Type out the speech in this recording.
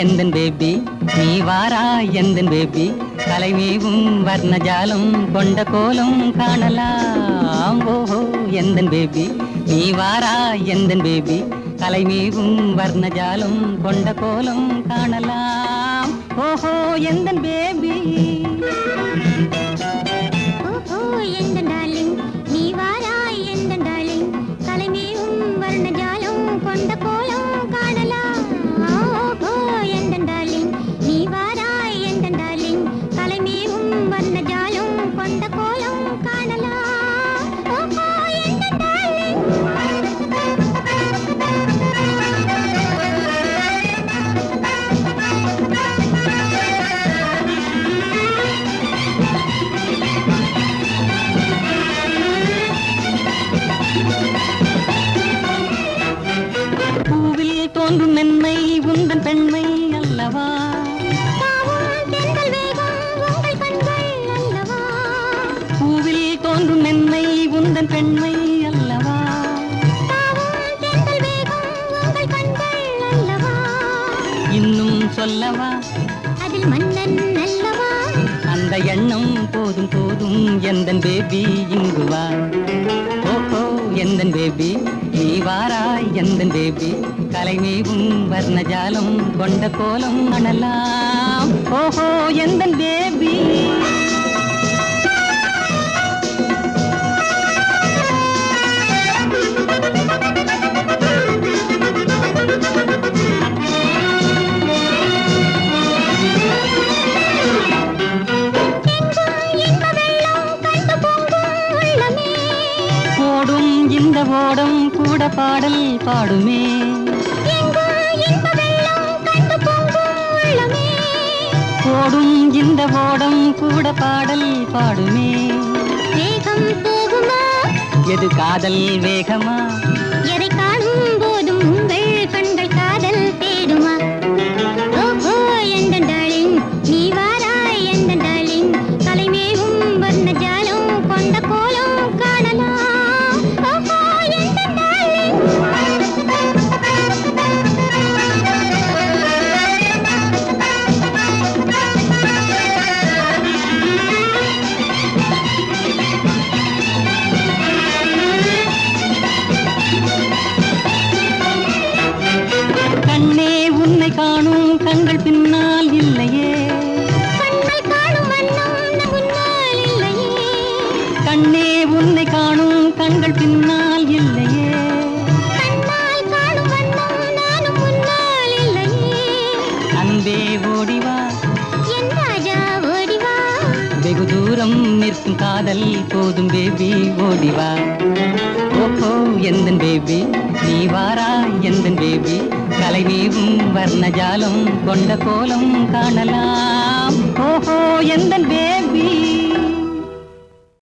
எந்தன் பேபி? நீ வாரா எந்தன் பேபி? தலைமேவும் வர்ணஜாலம் கொண்ட கோலம் காணலாம். ஓஹோ எந்தன் பேபி? நீ வாரா எந்தன் பேபி? தலைமேவும் வர்ணஜாலம் கொண்ட கோலம் காணலாம். ஓஹோ எந்தன் பேபி? அல்லவா பூவில் தோன்றும் மென்மை உந்தன் பெண்மை அல்லவா? இன்னும் சொல்லவா? அதில் மன்னன் அல்லவா? அந்த எண்ணம் போதும் போதும் எந்தன் பேபி இங்கு வா ஓஹோ எந்தன் பேபி நீ வாராய் எந்தன் பேபி? கலைமேவும் வர்ணஜாலம் கொண்ட கோலம் அணலாம் ஓஹோ எந்தன் பேபி? ஓடும் இந்த ஓடம் கூட பாடல் பாடுமே. ஓடும் இந்த ஓடம் கூட பாடல் பாடுமே. வேகம் எது காதல் வேகமா? கண்கள் பின்னால் இல்லையே. கண்ணே உன்னை காணும் கண்கள் பின்னால் இல்லையே. அன்பே தூரம் நிற்கும் காதல். போதும் பேபி ஓடிவா ஓஹோ எந்த பேபி நீ வாரா எந்த பேபி கலைமேவும் வர்ணஜாலம் கொண்ட கோலம் காணலாம். ஓஹோ எந்த பேபி